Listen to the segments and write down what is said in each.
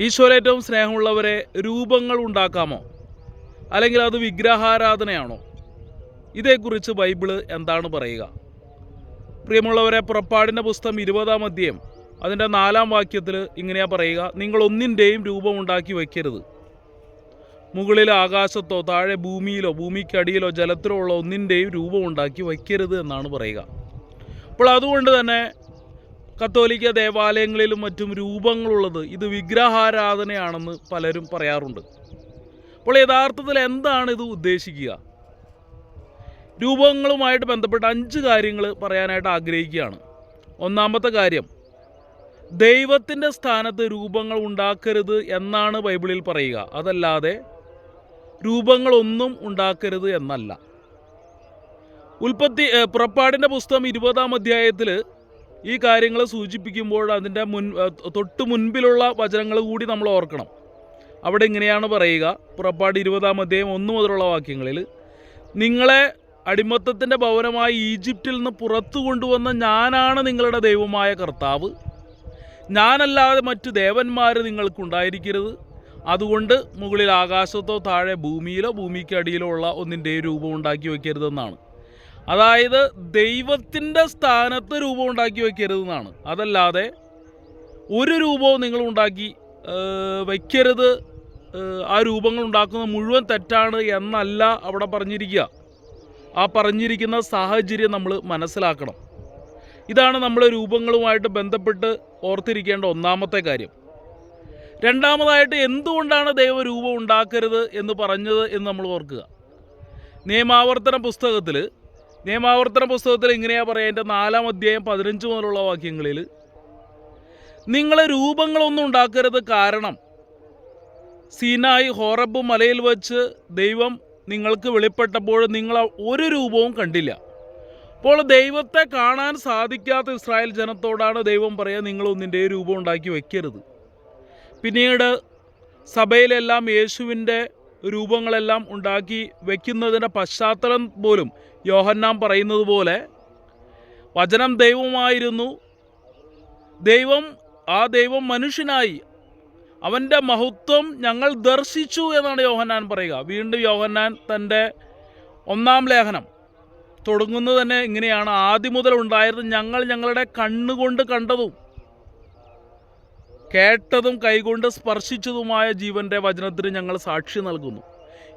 ഈശോയിൽ ഏറ്റവും സ്നേഹമുള്ളവരെ രൂപങ്ങൾ ഉണ്ടാക്കാമോ? അല്ലെങ്കിൽ അത് വിഗ്രഹാരാധനയാണോ? ഇതേക്കുറിച്ച് ബൈബിൾ എന്താണ് പറയുക? പ്രിയമുള്ളവരെ പുറപ്പാടിന്റെ പുസ്തകം ഇരുപതാം അധ്യയം അതിന്റെ നാലാം വാക്യത്തിൽ ഇങ്ങനെയാ പറയുക നിങ്ങൾ ഒന്നിന്റെയും രൂപമുണ്ടാക്കി വയ്ക്കരുത്. മുകളിൽ ആകാശത്തോ താഴെ ഭൂമിയിലോ ഭൂമിക്കടിയിലോ ജലത്തിലോ ഉള്ള ഒന്നിന്റെയും രൂപമുണ്ടാക്കി വയ്ക്കരുത് എന്നാണ് പറയുക. അപ്പോൾ അതുകൊണ്ട് തന്നെ കത്തോലിക്ക ദേവാലയങ്ങളിലും മറ്റും രൂപങ്ങളുള്ളത് ഇത് വിഗ്രഹാരാധനയാണെന്ന് പലരും പറയാറുണ്ട്. അപ്പോൾ യഥാർത്ഥത്തിൽ എന്താണ് ഇത് ഉദ്ദേശിക്കുക? രൂപങ്ങളുമായിട്ട് ബന്ധപ്പെട്ട അഞ്ച് കാര്യങ്ങൾ പറയാനായിട്ട് ആഗ്രഹിക്കുകയാണ്. ഒന്നാമത്തെ കാര്യം ദൈവത്തിന്റെ സ്ഥാനത്ത് രൂപങ്ങൾ ഉണ്ടാക്കരുത് എന്നാണ് ബൈബിളിൽ പറയുക. അതല്ലാതെ രൂപങ്ങളൊന്നും ഉണ്ടാക്കരുത് എന്നല്ല. ഉൽപ്പത്തി പുറപ്പാടിന്റെ പുസ്തകം ഇരുപതാം അധ്യായത്തിൽ ഈ കാര്യങ്ങൾ സൂചിപ്പിക്കുമ്പോൾ അതിന്റെ മുൻ തൊട്ട് മുൻപിലുള്ള വചനങ്ങൾ കൂടി നമ്മൾ ഓർക്കണം. അവിടെ ഇങ്ങനെയാണ് പറയുക. പുറപ്പാട് ഇരുപതാം അധ്യായം ഒന്ന് മുതലുള്ള വാക്യങ്ങളിൽ നിങ്ങളെ അടിമത്തത്തിന്റെ ഭവനമായ ഈജിപ്തിൽ നിന്ന് പുറത്തു കൊണ്ടുവന്ന ഞാനാണ് നിങ്ങളുടെ ദൈവമായ കർത്താവ്. ഞാനല്ലാതെ മറ്റു ദേവന്മാർ നിങ്ങൾക്കുണ്ടായിരിക്കരുത് അതുകൊണ്ട് മുകളിൽ ആകാശത്തോ താഴെ ഭൂമിയിലോ ഭൂമിക്കടിയിലോ ഉള്ള ഒന്നിന്റെ രൂപം ഉണ്ടാക്കി വയ്ക്കരുതെന്നാണ്. അതായത് ദൈവത്തിന്റെ സ്ഥാനത്ത് രൂപം ഉണ്ടാക്കി വയ്ക്കരുതെന്നാണ്. അതല്ലാതെ ഒരു രൂപവും നിങ്ങൾ ഉണ്ടാക്കി വയ്ക്കരുത് ആ രൂപങ്ങൾ ഉണ്ടാക്കുന്നത് മുഴുവൻ തെറ്റാണ് എന്നല്ല അവിടെ പറഞ്ഞിരിക്കുക. ആ പറഞ്ഞിരിക്കുന്ന സാഹചര്യം നമ്മൾ മനസ്സിലാക്കണം. ഇതാണ് നമ്മൾ രൂപങ്ങളുമായിട്ട് ബന്ധപ്പെട്ട് ഓർത്തിരിക്കേണ്ട ഒന്നാമത്തെ കാര്യം. രണ്ടാമതായിട്ട് എന്തുകൊണ്ടാണ് ദൈവരൂപം ഉണ്ടാക്കരുത് എന്ന് പറഞ്ഞത് എന്ന് നമ്മൾ ഓർക്കുക. നിയമാവർത്തന പുസ്തകത്തിൽ നിയമാവർത്തന പുസ്തകത്തിൽ ഇങ്ങനെയാണ് പറയുക എന്റെ നാലാം അധ്യായം പതിനഞ്ച് മുതലുള്ള വാക്യങ്ങളിൽ നിങ്ങളെ രൂപങ്ങളൊന്നും ഉണ്ടാക്കരുത് കാരണം സീനായി ഹോറബ് മലയിൽ വച്ച് ദൈവം നിങ്ങൾക്ക് വെളിപ്പെട്ടപ്പോൾ നിങ്ങൾ ഒരു രൂപവും കണ്ടില്ല. അപ്പോൾ ദൈവത്തെ കാണാൻ സാധിക്കാത്ത ഇസ്രായേൽ ജനത്തോടാണ് ദൈവം പറയുക നിങ്ങളൊന്നിന്റെ രൂപം ഉണ്ടാക്കി വയ്ക്കരുത് പിന്നീട് സഭയിലെല്ലാം യേശുവിന്റെ രൂപങ്ങളെല്ലാം ഉണ്ടാക്കി വയ്ക്കുന്നതിന്റെ പശ്ചാത്തലം പോലും യോഹന്നാൻ പറയുന്നത് പോലെ വചനം ദൈവമായിരുന്നു ദൈവം ആ ദൈവം മനുഷ്യനായി. അവന്റെ മഹത്വം ഞങ്ങൾ ദർശിച്ചു എന്നാണ് യോഹന്നാൻ പറയുക. വീണ്ടും യോഹന്നാൻ തന്റെ ഒന്നാം ലേഖനം. തുടങ്ങുന്നത് തന്നെ ഇങ്ങനെയാണ്. ആദ്യം മുതൽ ഉണ്ടായത് ഞങ്ങൾ ഞങ്ങളുടെ കണ്ണുകൊണ്ട് കണ്ടതും കേട്ടതും കൈകൊണ്ട് സ്പർശിച്ചതുമായ ജീവന്റെ വചനത്തിന് ഞങ്ങൾ സാക്ഷി നൽകുന്നു.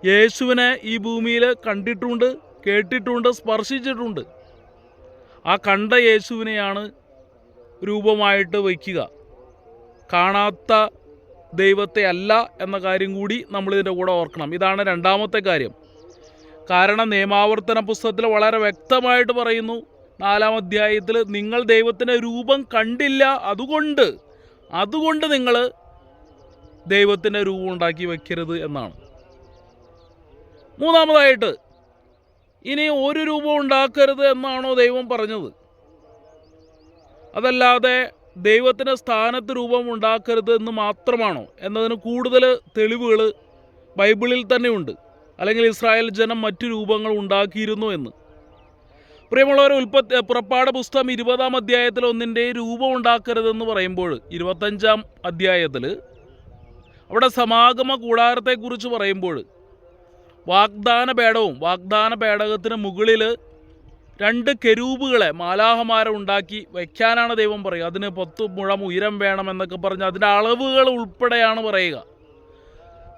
യേശുവിനെ ഈ ഭൂമിയിൽ കണ്ടിട്ടുണ്ട്. കേട്ടിട്ടുണ്ട് സ്പർശിച്ചിട്ടുണ്ട്. ആ കണ്ട യേശുവിനെയാണ് രൂപമായിട്ട് വയ്ക്കുക. കാണാത്ത ദൈവത്തെ അല്ല എന്ന കാര്യം കൂടി നമ്മളിതിന്റെ കൂടെ ഓർക്കണം. ഇതാണ് രണ്ടാമത്തെ കാര്യം. കാരണം നിയമാവർത്തന പുസ്തകത്തിൽ വളരെ വ്യക്തമായിട്ട് പറയുന്നു നാലാം അധ്യായത്തിൽ നിങ്ങൾ ദൈവത്തിന്റെ രൂപം കണ്ടില്ല അതുകൊണ്ട് അതുകൊണ്ട് നിങ്ങൾ ദൈവത്തിന്റെ രൂപം ഉണ്ടാക്കി വയ്ക്കരുത് എന്നാണ്. മൂന്നാമതായിട്ട് ഇനി ഒരു രൂപം ഉണ്ടാക്കരുത് എന്നാണോ ദൈവം പറഞ്ഞത്? അതല്ലാതെ ദൈവത്തിന്റെ സ്ഥാനത്ത് രൂപം ഉണ്ടാക്കരുത് എന്ന് മാത്രമാണോ? എന്നതിന് കൂടുതൽ തെളിവുകൾ ബൈബിളിൽ തന്നെയുണ്ട്. അല്ലെങ്കിൽ ഇസ്രായേൽ ജനം മറ്റു രൂപങ്ങൾ ഉണ്ടാക്കിയിരുന്നു എന്ന്. പ്രിയമുള്ളവർ ഉൽപ്പത്തി പുറപ്പാട് പുസ്തകം ഇരുപതാം അധ്യായത്തിൽ ഒന്നിന്റെ രൂപം ഉണ്ടാക്കരുതെന്ന് പറയുമ്പോൾ ഇരുപത്തഞ്ചാം അധ്യായത്തിൽ അവിടെ സമാഗമ കൂടാരത്തെക്കുറിച്ച് പറയുമ്പോൾ വാഗ്ദാന പേടവും വാഗ്ദാന പേടകത്തിന് മുകളിൽ രണ്ട് കെരൂബുകളെ മാലാഹമാരം ഉണ്ടാക്കി വയ്ക്കാനാണ് ദൈവം പറയുക. അതിന് പത്ത് മുഴം ഉയരം വേണം എന്നൊക്കെ പറഞ്ഞ് അതിന്റെ അളവുകൾ ഉൾപ്പെടെയാണ് പറയുക.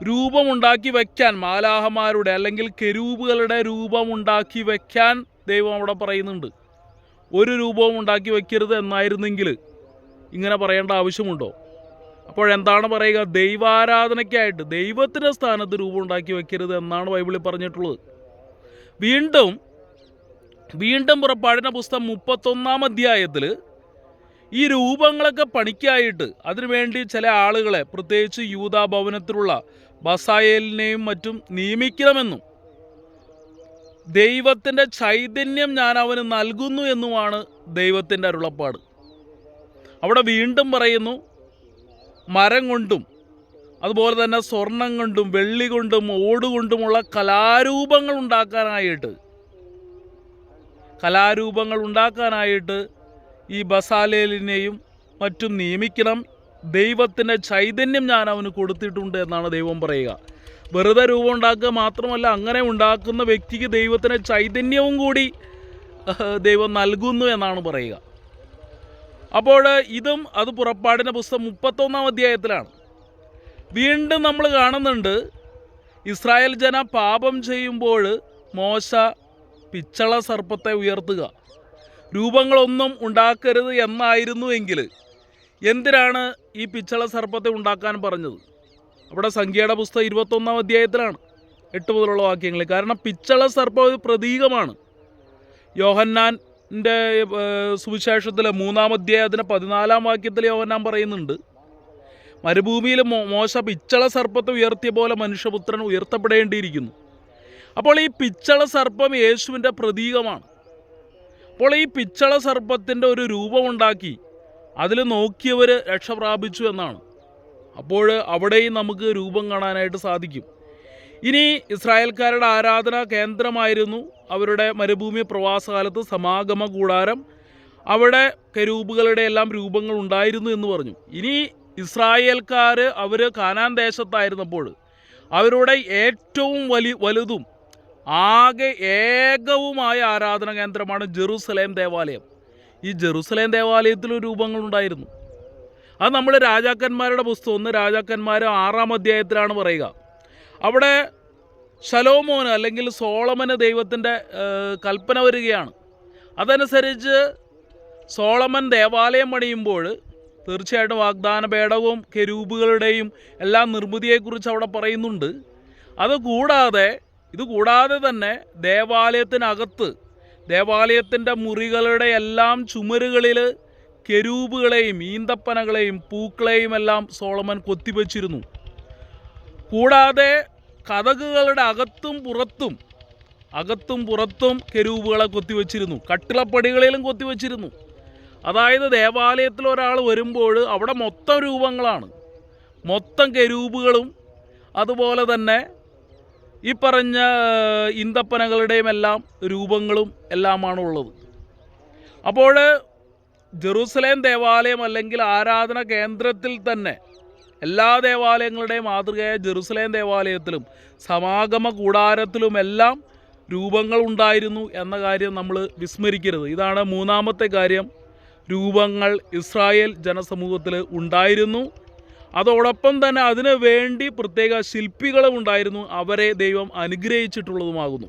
രൂപമുണ്ടാക്കി വയ്ക്കാൻ മാലാഹമാരുടെ അല്ലെങ്കിൽ കെരൂബുകളുടെ രൂപമുണ്ടാക്കി വയ്ക്കാൻ ദൈവം അവിടെ പറയുന്നുണ്ട്. ഒരു രൂപവും ഉണ്ടാക്കി വയ്ക്കരുത് എന്നായിരുന്നെങ്കിൽ ഇങ്ങനെ പറയേണ്ട ആവശ്യമുണ്ടോ? അപ്പോഴെന്താണ് പറയുക? ദൈവാരാധനയ്ക്കായിട്ട് ദൈവത്തിന്റെ സ്ഥാനത്ത് രൂപം ഉണ്ടാക്കി വയ്ക്കരുത് എന്നാണ് ബൈബിളിൽ പറഞ്ഞിട്ടുള്ളത്. വീണ്ടും വീണ്ടും പുറപ്പാടിന്റെ പുസ്തകം മുപ്പത്തൊന്നാം അധ്യായത്തിൽ ഈ രൂപങ്ങളൊക്കെ പണിക്കായിട്ട് അതിനുവേണ്ടി ചില ആളുകളെ പ്രത്യേകിച്ച് യൂതാ ഭവനത്തിലുള്ള ബസായേലിനെയും മറ്റും നിയമിക്കണമെന്നും ദൈവത്തിന്റെ ചൈതന്യം ഞാൻ അവന് നൽകുന്നു എന്നുമാണ് ദൈവത്തിന്റെ അരുളപ്പാട്. അവിടെ വീണ്ടും പറയുന്നു മരം കൊണ്ടും അതുപോലെ തന്നെ സ്വർണം കൊണ്ടും വെള്ളി കൊണ്ടും ഓട് ഓടുകൊണ്ടുമുള്ള കലാരൂപങ്ങൾ ഉണ്ടാക്കാനായിട്ട് കലാരൂപങ്ങൾ ഉണ്ടാക്കാനായിട്ട് ഈ ബസാലേലിനെയും മറ്റും നിയമിക്കണം. ദൈവത്തിന്റെ ചൈതന്യം ഞാൻ അവന് കൊടുത്തിട്ടുണ്ട് എന്നാണ് ദൈവം പറയുക. വെറുതെ രൂപം ഉണ്ടാക്കുക മാത്രമല്ല അങ്ങനെ ഉണ്ടാക്കുന്ന വ്യക്തിക്ക് ദൈവത്തിന്റെ ചൈതന്യവും കൂടി ദൈവം നൽകുന്നു എന്നാണ് പറയുക. അപ്പോൾ ഇതും അത് പുറപ്പാടിന്റെ പുസ്തകം മുപ്പത്തൊന്നാം അധ്യായത്തിലാണ്. വീണ്ടും നമ്മൾ കാണുന്നുണ്ട് ഇസ്രായേൽ ജന പാപം ചെയ്യുമ്പോൾ മോശ പിച്ചള സർപ്പത്തെ ഉയർത്തുക. രൂപങ്ങളൊന്നും ഉണ്ടാക്കരുത് എന്നായിരുന്നുവെങ്കിൽ എന്തിനാണ് ഈ പിച്ചള സർപ്പത്തെ ഉണ്ടാക്കാൻ പറഞ്ഞത്? അവിടെ സംഖ്യയുടെ പുസ്തകം ഇരുപത്തൊന്നാം അധ്യായത്തിലാണ് എട്ട് മുതലുള്ള വാക്യങ്ങൾ. കാരണം പിച്ചള സർപ്പം ഒരു പ്രതീകമാണ്. യോഹന്നാന്റെ സുവിശേഷത്തിലെ മൂന്നാം അധ്യായത്തിന് പതിനാലാം വാക്യത്തിൽ യോഹന്നാൻ പറയുന്നുണ്ട് മരുഭൂമിയിൽ മോശ പിച്ചള സർപ്പത്തെ ഉയർത്തിയ പോലെ മനുഷ്യപുത്രൻ ഉയർത്തപ്പെടേണ്ടിയിരിക്കുന്നു. അപ്പോൾ ഈ പിച്ചള സർപ്പം യേശുവിന്റെ പ്രതീകമാണ്. അപ്പോൾ ഈ പിച്ചള സർപ്പത്തിന്റെ ഒരു രൂപമുണ്ടാക്കി അതിൽ നോക്കിയവർ രക്ഷ പ്രാപിച്ചു എന്നാണ്. അപ്പോൾ അവിടെയും നമുക്ക് രൂപം കാണാനായിട്ട് സാധിക്കും. ഇനി ഇസ്രായേൽക്കാരുടെ ആരാധനാ കേന്ദ്രമായിരുന്നു അവരുടെ മരുഭൂമി പ്രവാസകാലത്ത് സമാഗമ കൂടാരം. അവിടെ കരൂപുകളുടെ എല്ലാം രൂപങ്ങൾ ഉണ്ടായിരുന്നു എന്ന് പറഞ്ഞു. ഇനി ഇസ്രായേൽക്കാർ അവർ കാനാൻ ദേശത്തായിരുന്നപ്പോൾ അവരുടെ ഏറ്റവും വലി വലുതും ആകെ ഏകവുമായ ആരാധന കേന്ദ്രമാണ് ജെറുസലേം ദേവാലയം. ഈ ജെറുസലേം ദേവാലയത്തിൽ രൂപങ്ങളുണ്ടായിരുന്നു അത് നമ്മൾ രാജാക്കന്മാരുടെ പുസ്തകം. ഒന്ന് രാജാക്കന്മാർ ആറാം അധ്യായത്തിലാണ് പറയുക. അവിടെ ശലോമോന് അല്ലെങ്കിൽ സോളമന് ദൈവത്തിന്റെ കൽപ്പന വരികയാണ്. അതനുസരിച്ച് സോളമൻ ദേവാലയം പണിയുമ്പോൾ തീർച്ചയായിട്ടും വാഗ്ദാന പേടവും കെരൂപുകളുടെയും എല്ലാ നിർമ്മിതിയെക്കുറിച്ച് അവിടെ പറയുന്നുണ്ട്. അതുകൂടാതെ ഇത് കൂടാതെ തന്നെ ദേവാലയത്തിനകത്ത് ദേവാലയത്തിന്റെ മുറികളുടെ എല്ലാം ചുമരുകളിൽ കെരൂപുകളെയും ഈന്തപ്പനകളെയും പൂക്കളെയും എല്ലാം സോളമൻ കൊത്തിവെച്ചിരുന്നു. കൂടാതെ കഥകുകളുടെ അകത്തും പുറത്തും അകത്തും പുറത്തും കെരൂപുകളെ കൊത്തിവെച്ചിരുന്നു. കട്ടിളപ്പടികളിലും കൊത്തിവെച്ചിരുന്നു. അതായത് ദേവാലയത്തിൽ ഒരാൾ വരുമ്പോൾ അവിടെ മൊത്തം രൂപങ്ങളാണ്. മൊത്തം കെരൂപുകളും അതുപോലെ തന്നെ ഈ പറഞ്ഞ ഇന്തപ്പനകളുടെയും എല്ലാം രൂപങ്ങളും എല്ലാമാണ് ഉള്ളത്. അപ്പോൾ ജെറൂസലേം ദേവാലയം അല്ലെങ്കിൽ ആരാധന കേന്ദ്രത്തിൽ തന്നെ എല്ലാ ദേവാലയങ്ങളുടെയും മാതൃകയായ ജെറുസലേം ദേവാലയത്തിലും സമാഗമ കൂടാരത്തിലുമെല്ലാം രൂപങ്ങൾ ഉണ്ടായിരുന്നു എന്ന കാര്യം നമ്മൾ വിസ്മരിക്കരുത്. ഇതാണ് മൂന്നാമത്തെ കാര്യം. രൂപങ്ങൾ ഇസ്രായേൽ ജനസമൂഹത്തിൽ ഉണ്ടായിരുന്നു. അതോടൊപ്പം തന്നെ അതിനു വേണ്ടി പ്രത്യേക ശില്പികളും ഉണ്ടായിരുന്നു. അവരെ ദൈവം അനുഗ്രഹിച്ചിട്ടുള്ളതുമാകുന്നു.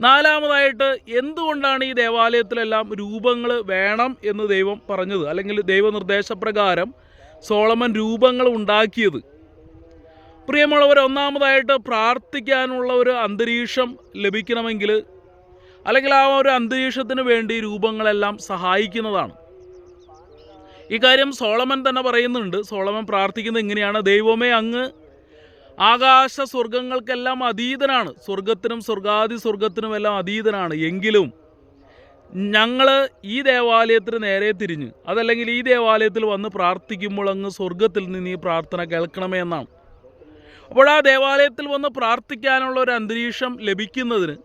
നാലാമതായിട്ട് എന്തുകൊണ്ടാണ് ഈ ദേവാലയത്തിലെല്ലാം രൂപങ്ങൾ വേണം എന്ന് ദൈവം പറഞ്ഞത്? അല്ലെങ്കിൽ ദൈവനിർദ്ദേശപ്രകാരം സോളമൻ രൂപങ്ങൾ ഉണ്ടാക്കിയത്. പ്രിയമുള്ളവർ ഒന്നാമതായിട്ട് പ്രാർത്ഥിക്കാനുള്ള ഒരു അന്തരീക്ഷം ലഭിക്കണമെങ്കിൽ അല്ലെങ്കിൽ ആ ഒരു അന്തരീക്ഷത്തിന് വേണ്ടി രൂപങ്ങളെല്ലാം സഹായിക്കുന്നതാണ്. ഈ കാര്യം സോളമൻ തന്നെ പറയുന്നുണ്ട്. സോളമൻ പ്രാർത്ഥിക്കുന്നത് ഇങ്ങനെയാണ്. ദൈവമേ അങ്ങ് ആകാശ സ്വർഗങ്ങൾക്കെല്ലാം അതീതനാണ്. സ്വർഗത്തിനും സ്വർഗാദി സ്വർഗത്തിനും എല്ലാം അതീതനാണ്. എങ്കിലും ഞങ്ങൾ ഈ ദേവാലയത്തിന് നേരെ തിരിഞ്ഞ് അതല്ലെങ്കിൽ ഈ ദേവാലയത്തിൽ വന്ന് പ്രാർത്ഥിക്കുമ്പോൾ അങ്ങ് സ്വർഗത്തിൽ നിന്ന് ഈ പ്രാർത്ഥന കേൾക്കണമേ എന്നാണ്. അപ്പോൾ ആ ദേവാലയത്തിൽ വന്ന് പ്രാർത്ഥിക്കാനുള്ള ഒരു അന്തരീക്ഷം ലഭിക്കുന്നതിന്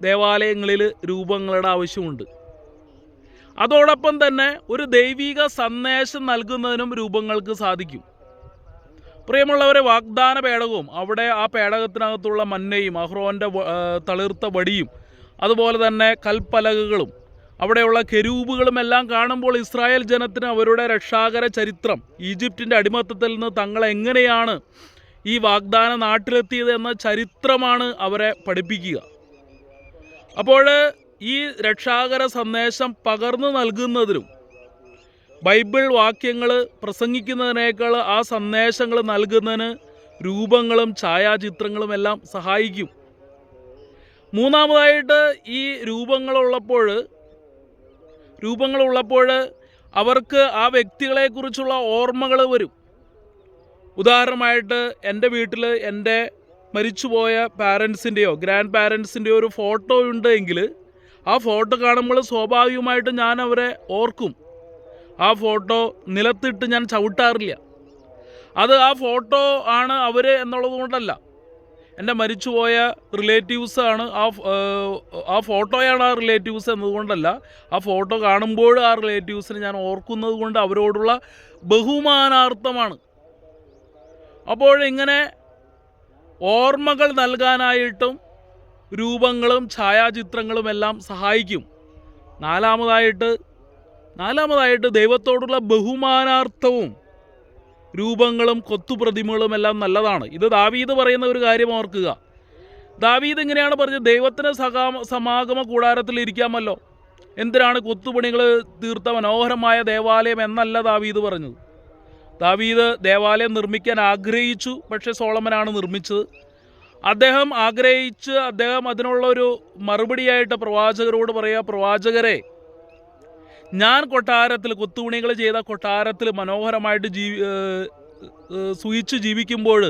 ദേവാലയങ്ങളിൽ രൂപങ്ങളുടെ ആവശ്യമുണ്ട്. അതോടൊപ്പം തന്നെ ഒരു ദൈവിക സന്ദേശം നൽകുന്നതിനും രൂപങ്ങൾക്ക് സാധിക്കും. പ്രിയമുള്ളവരെ വാഗ്ദാന പേടകവും അവിടെ ആ പേടകത്തിനകത്തുള്ള മന്നയും അഹ്റോന്റെ തളിർത്ത വടിയും അതുപോലെ തന്നെ കൽപ്പലകകളും അവിടെയുള്ള കെരൂബുകളും എല്ലാം കാണുമ്പോൾ ഇസ്രായേൽ ജനത്തിന് അവരുടെ രക്ഷാകര ചരിത്രം ഈജിപ്തിന്റെ അടിമത്തത്തിൽ നിന്ന് തങ്ങൾ എങ്ങനെയാണ് ഈ വാഗ്ദാന നാട്ടിലെത്തിയത് എന്ന ചരിത്രമാണ് അവരെ പഠിപ്പിക്കുക. അപ്പോൾ ഈ രക്ഷാകര സന്ദേശം പകർന്നു നൽകുന്നതിനും ബൈബിൾ വാക്യങ്ങൾ പ്രസംഗിക്കുന്നതിനേക്കാൾ ആ സന്ദേശങ്ങൾ നൽകുന്നതിന് രൂപങ്ങളും ഛായാചിത്രങ്ങളും എല്ലാം സഹായിക്കും. മൂന്നാമതായിട്ട് ഈ രൂപങ്ങളുള്ളപ്പോൾ രൂപങ്ങളുള്ളപ്പോൾ അവർക്ക് ആ വ്യക്തികളെക്കുറിച്ചുള്ള ഓർമ്മകൾ വരും. ഉദാഹരണമായിട്ട് എന്റെ വീട്ടിൽ എന്റെ മരിച്ചുപോയ പാരൻസിന്റെയോ ഗ്രാൻഡ് പാരൻസിന്റെയോ ഒരു ഫോട്ടോ ഉണ്ട് എങ്കിൽ ആ ഫോട്ടോ കാണുമ്പോൾ സ്വാഭാവികമായിട്ട് ഞാൻ അവരെ ഓർക്കും. ആ ഫോട്ടോ നിലത്തിട്ട് ഞാൻ ചവിട്ടാറില്ല. അത് ആ ഫോട്ടോ ആണ് അവർ എന്നുള്ളത് കൊണ്ടല്ല. എന്റെ മരിച്ചുപോയ റിലേറ്റീവ്സാണ് ആ ആ ഫോട്ടോയാണ് ആ റിലേറ്റീവ്സ് എന്നതുകൊണ്ടല്ല. ആ ഫോട്ടോ കാണുമ്പോൾ ആ റിലേറ്റീവ്സിനെ ഞാൻ ഓർക്കുന്നത് കൊണ്ട് അവരോടുള്ള ബഹുമാനാർത്ഥമാണ്. അപ്പോഴിങ്ങനെ ഓർമ്മകൾ നൽകാനായിട്ടും രൂപങ്ങളും ഛായാചിത്രങ്ങളും എല്ലാം സഹായിക്കും. നാലാമതായിട്ട് നാലാമതായിട്ട് ദൈവത്തോടുള്ള ബഹുമാനാർത്ഥവും രൂപങ്ങളും കൊത്തുപ്രതിമകളും എല്ലാം നല്ലതാണ്. ഇത് ദാവീദ് പറയുന്ന ഒരു കാര്യം ഓർക്കുക. ദാവീദ് എങ്ങനെയാണ് പറഞ്ഞത് ദൈവത്തിന് സഹാ സമാഗമ കൂടാരത്തിൽ ഇരിക്കാമല്ലോ. എന്തിനാണ് കൊത്തുപണികൾ തീർത്ത മനോഹരമായ ദേവാലയം എന്നല്ല ദാവീദ് പറഞ്ഞത്. ദാവീദ് ദേവാലയം നിർമ്മിക്കാൻ ആഗ്രഹിച്ചു പക്ഷേ സോളമനാണ് നിർമ്മിച്ചത്. അദ്ദേഹം ആഗ്രഹിച്ച് അദ്ദേഹം അതിനുള്ള ഒരു മറുപടിയായിട്ട് പ്രവാചകരോട് പറയുക പ്രവാചകരെ ഞാൻ കൊട്ടാരത്തിൽ കൊത്തുപണികൾ ചെയ്ത കൊട്ടാരത്തിൽ മനോഹരമായിട്ട് ജീവി സുഖിച്ച് ജീവിക്കുമ്പോൾ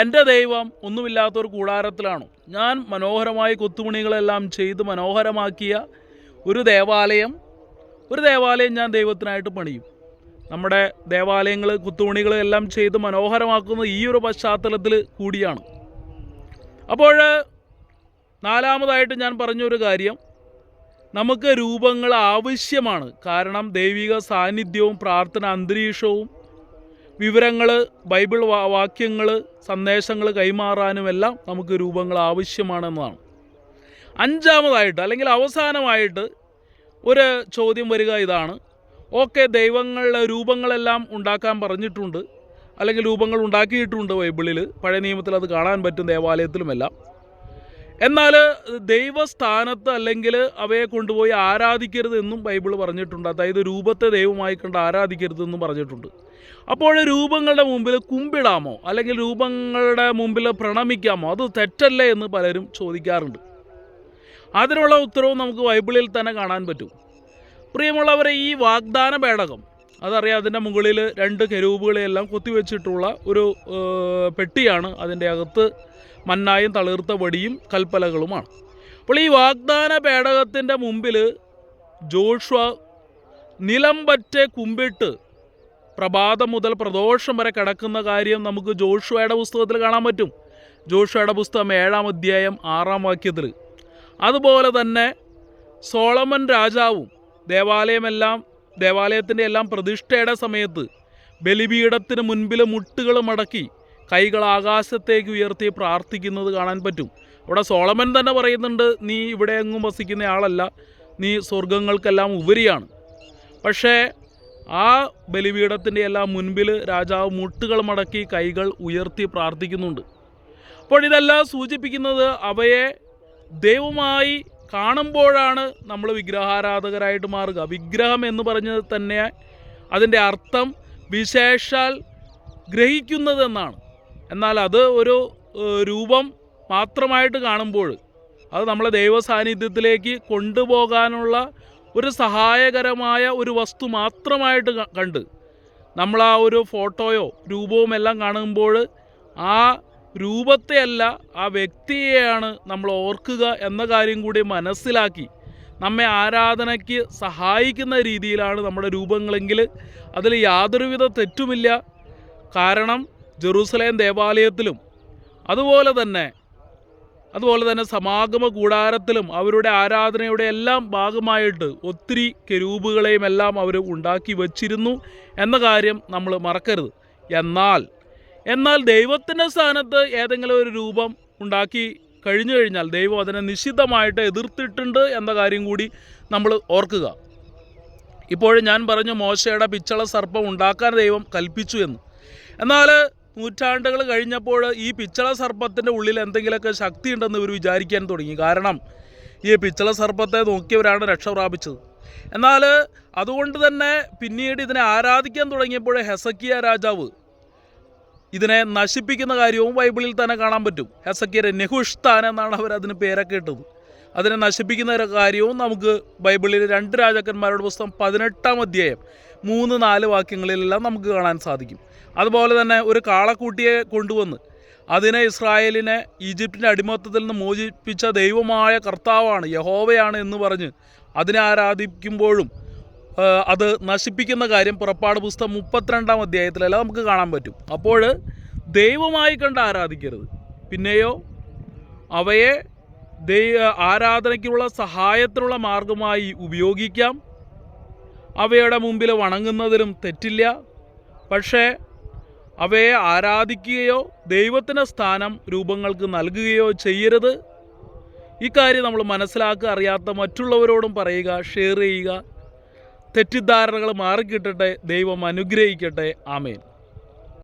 എന്റെ ദൈവം ഒന്നുമില്ലാത്തൊരു കൂടാരത്തിലാണ്. ഞാൻ മനോഹരമായി കൊത്തുപണികളെല്ലാം ചെയ്ത് മനോഹരമാക്കിയ ഒരു ദേവാലയം ഒരു ദേവാലയം ഞാൻ ദൈവത്തിനായിട്ട് പണിയും. നമ്മുടെ ദേവാലയങ്ങൾ കുത്തുപണികൾ എല്ലാം ചെയ്ത് മനോഹരമാക്കുന്ന ഈ ഒരു പശ്ചാത്തലത്തിൽ കൂടിയാണ്. അപ്പോൾ നാലാമതായിട്ട് ഞാൻ പറഞ്ഞൊരു കാര്യം നമുക്ക് രൂപങ്ങൾ ആവശ്യമാണ്. കാരണം ദൈവിക സാന്നിധ്യവും പ്രാർത്ഥന അന്തരീക്ഷവും വിവരങ്ങൾ ബൈബിൾ വാക്യങ്ങൾ സന്ദേശങ്ങൾ കൈമാറാനുമെല്ലാം നമുക്ക് രൂപങ്ങൾ ആവശ്യമാണെന്നതാണ്. അഞ്ചാമതായിട്ട് അല്ലെങ്കിൽ അവസാനമായിട്ട് ഒരു ചോദ്യം വരിക ഇതാണ്. ഓക്കെ ദൈവങ്ങളുടെ രൂപങ്ങളെല്ലാം ഉണ്ടാക്കാൻ പറഞ്ഞിട്ടുണ്ട്. അല്ലെങ്കിൽ രൂപങ്ങൾ ഉണ്ടാക്കിയിട്ടുണ്ട് ബൈബിളിൽ. പഴയ നിയമത്തിൽ അത് കാണാൻ പറ്റും ദേവാലയത്തിലുമെല്ലാം എന്നാൽ ദൈവസ്ഥാനത്ത് അല്ലെങ്കിൽ അവയെ കൊണ്ടുപോയി ആരാധിക്കരുത് എന്നും ബൈബിൾ പറഞ്ഞിട്ടുണ്ട്. അതായത് രൂപത്തെ ദൈവമായി കണ്ട് ആരാധിക്കരുതെന്നും പറഞ്ഞിട്ടുണ്ട്. അപ്പോൾ രൂപങ്ങളുടെ മുമ്പിൽ കുമ്പിടാമോ? അല്ലെങ്കിൽ രൂപങ്ങളുടെ മുമ്പിൽ പ്രണമിക്കാമോ? അത് തെറ്റല്ലേ എന്ന് പലരും ചോദിക്കാറുണ്ട്. അതിനുള്ള ഉത്തരവും നമുക്ക് ബൈബിളിൽ തന്നെ കാണാൻ പറ്റും. പ്രിയമുള്ളവരെ ഈ വാഗ്ദാന പേടകം അതറിയാം അതിന്റെ മുകളിൽ രണ്ട് കരൂപുകളെയെല്ലാം കൊത്തിവെച്ചിട്ടുള്ള ഒരു പെട്ടിയാണ് അതിന്റെ അകത്ത് മന്നായും തളിർത്ത വടിയും കൽപ്പലകളുമാണ്. അപ്പോൾ ഈ വാഗ്ദാന പേടകത്തിന്റെ മുമ്പിൽ ജോഷ്വ നിലം പറ്റെ കുമ്പിട്ട് പ്രഭാതം മുതൽ പ്രദോഷം വരെ കിടക്കുന്ന കാര്യം നമുക്ക് ജോഷുവയുടെ പുസ്തകത്തിൽ കാണാൻ പറ്റും. ജോഷുവയുടെ പുസ്തകം ഏഴാം അധ്യായം ആറാം വാക്യത്തിൽ. അതുപോലെ തന്നെ സോളമൻ രാജാവും ദേവാലയമെല്ലാം ദേവാലയത്തിന്റെ എല്ലാം പ്രതിഷ്ഠയുടെ സമയത്ത് ബലിപീഠത്തിന് മുൻപിൽ മുട്ടുകൾ മടക്കി കൈകൾ ആകാശത്തേക്ക് ഉയർത്തി പ്രാർത്ഥിക്കുന്നത് കാണാൻ പറ്റും. ഇവിടെ സോളമൻ തന്നെ പറയുന്നുണ്ട് നീ ഇവിടെ എങ്ങും വസിക്കുന്ന ആളല്ല. നീ സ്വർഗങ്ങൾക്കെല്ലാം ഉപരിയാണ്. പക്ഷേ ആ ബലിപീഠത്തിന്റെ എല്ലാം മുൻപിൽ രാജാവ് മുട്ടുകൾ മടക്കി കൈകൾ ഉയർത്തി പ്രാർത്ഥിക്കുന്നുണ്ട്. അപ്പോൾ ഇതെല്ലാം സൂചിപ്പിക്കുന്നത് അവയെ ദൈവമായി കാണുമ്പോഴാണ് നമ്മൾ വിഗ്രഹാരാധകരായിട്ട് മാറുക. വിഗ്രഹം എന്ന് പറഞ്ഞത് തന്നെ അതിന്റെ അർത്ഥം വിശേഷാൽ ഗ്രഹിക്കുന്നതെന്നാണ്. എന്നാൽ അത് ഒരു രൂപം മാത്രമായിട്ട് കാണുമ്പോൾ അത് നമ്മളെ ദൈവ സാന്നിധ്യത്തിലേക്ക് കൊണ്ടുപോകാനുള്ള ഒരു സഹായകരമായ ഒരു വസ്തു മാത്രമായിട്ട് കണ്ട് നമ്മൾ ആ ഒരു ഫോട്ടോയോ രൂപവും എല്ലാം കാണുമ്പോൾ ആ രൂപത്തെയല്ല ആ വ്യക്തിയെയാണ് നമ്മൾ ഓർക്കുക എന്ന കാര്യം കൂടി മനസ്സിലാക്കി നമ്മെ ആരാധനയ്ക്ക് സഹായിക്കുന്ന രീതിയിലാണ് നമ്മുടെ രൂപങ്ങളെങ്കിൽ അതിൽ യാതൊരുവിധ തെറ്റുമില്ല. കാരണം ജെറൂസലേം ദേവാലയത്തിലും അതുപോലെ തന്നെ അതുപോലെ തന്നെ സമാഗമ കൂടാരത്തിലും അവരുടെ ആരാധനയുടെ എല്ലാം ഭാഗമായിട്ട് ഒത്തിരി കെരൂപുകളെയും എല്ലാം അവർ ഉണ്ടാക്കി വച്ചിരുന്നു എന്ന കാര്യം നമ്മൾ മറക്കരുത്. എന്നാൽ എന്നാൽ ദൈവത്തിന്റെ സ്ഥാനത്ത് ഏതെങ്കിലും ഒരു രൂപം ഉണ്ടാക്കി കഴിഞ്ഞു കഴിഞ്ഞാൽ ദൈവം അതിനെ നിശ്ചിതമായിട്ട് എതിർത്തിട്ടുണ്ട് എന്ന കാര്യം കൂടി നമ്മൾ ഓർക്കുക. ഇപ്പോഴും ഞാൻ പറഞ്ഞു മോശയുടെ പിച്ചള സർപ്പം ഉണ്ടാക്കാൻ ദൈവം കൽപ്പിച്ചു എന്ന്. എന്നാൽ നൂറ്റാണ്ടുകൾ കഴിഞ്ഞപ്പോൾ ഈ പിച്ചള സർപ്പത്തിന്റെ ഉള്ളിൽ എന്തെങ്കിലുമൊക്കെ ശക്തി ഉണ്ടെന്ന് ഇവർ വിചാരിക്കാൻ തുടങ്ങി. കാരണം ഈ പിച്ചള സർപ്പത്തെ നോക്കിയവരാണ് രക്ഷ പ്രാപിച്ചത്. എന്നാൽ അതുകൊണ്ട് തന്നെ പിന്നീട് ഇതിനെ ആരാധിക്കാൻ തുടങ്ങിയപ്പോൾ ഹെസക്കിയ രാജാവ് ഇതിനെ നശിപ്പിക്കുന്ന കാര്യവും ബൈബിളിൽ തന്നെ കാണാൻ പറ്റും. ഹെസക്കിയരെ നെഹുഷ്താൻ എന്നാണ് അവർ അതിന് പേരൊക്കെ ഇട്ടത്. അതിനെ നശിപ്പിക്കുന്ന കാര്യവും നമുക്ക് ബൈബിളിൽ രണ്ട് രാജാക്കന്മാരുടെ പുസ്തകം പതിനെട്ടാം അധ്യായം മൂന്ന് നാല് വാക്യങ്ങളിലെല്ലാം നമുക്ക് കാണാൻ സാധിക്കും. അതുപോലെ തന്നെ ഒരു കാളക്കൂട്ടിയെ കൊണ്ടുവന്ന് അതിനെ ഇസ്രായേലിനെ ഈജിപ്തിന്റെ അടിമത്തത്തിൽ നിന്ന് മോചിപ്പിച്ച ദൈവമായ കർത്താവാണ് യഹോവയാണ് എന്ന് പറഞ്ഞ് അതിനെ ആരാധിക്കുമ്പോഴും അത് നശിപ്പിക്കുന്ന കാര്യം പുറപ്പാട് പുസ്തകം മുപ്പത്തിരണ്ടാം അധ്യായത്തിലല്ല നമുക്ക് കാണാൻ പറ്റും. അപ്പോൾ ദൈവമായി കണ്ട് ആരാധിക്കരുത്. പിന്നെയോ അവയെ ദൈ ആരാധനയ്ക്കുള്ള സഹായത്തിനുള്ള മാർഗമായി ഉപയോഗിക്കാം. അവയുടെ മുമ്പിൽ വണങ്ങുന്നതിലും തെറ്റില്ല. പക്ഷേ അവയെ ആരാധിക്കുകയോ ദൈവത്തിന് സ്ഥാനം രൂപങ്ങൾക്ക് നൽകുകയോ ചെയ്യരുത്. ഇക്കാര്യം നമ്മൾ മനസ്സിലാക്കുക അറിയാത്ത മറ്റുള്ളവരോടും പറയുക ഷെയർ ചെയ്യുക. തെറ്റിദ്ധാരണകൾ മാറിക്കിട്ടട്ടെ. ദൈവം അനുഗ്രഹിക്കട്ടെ. ആമേൻ.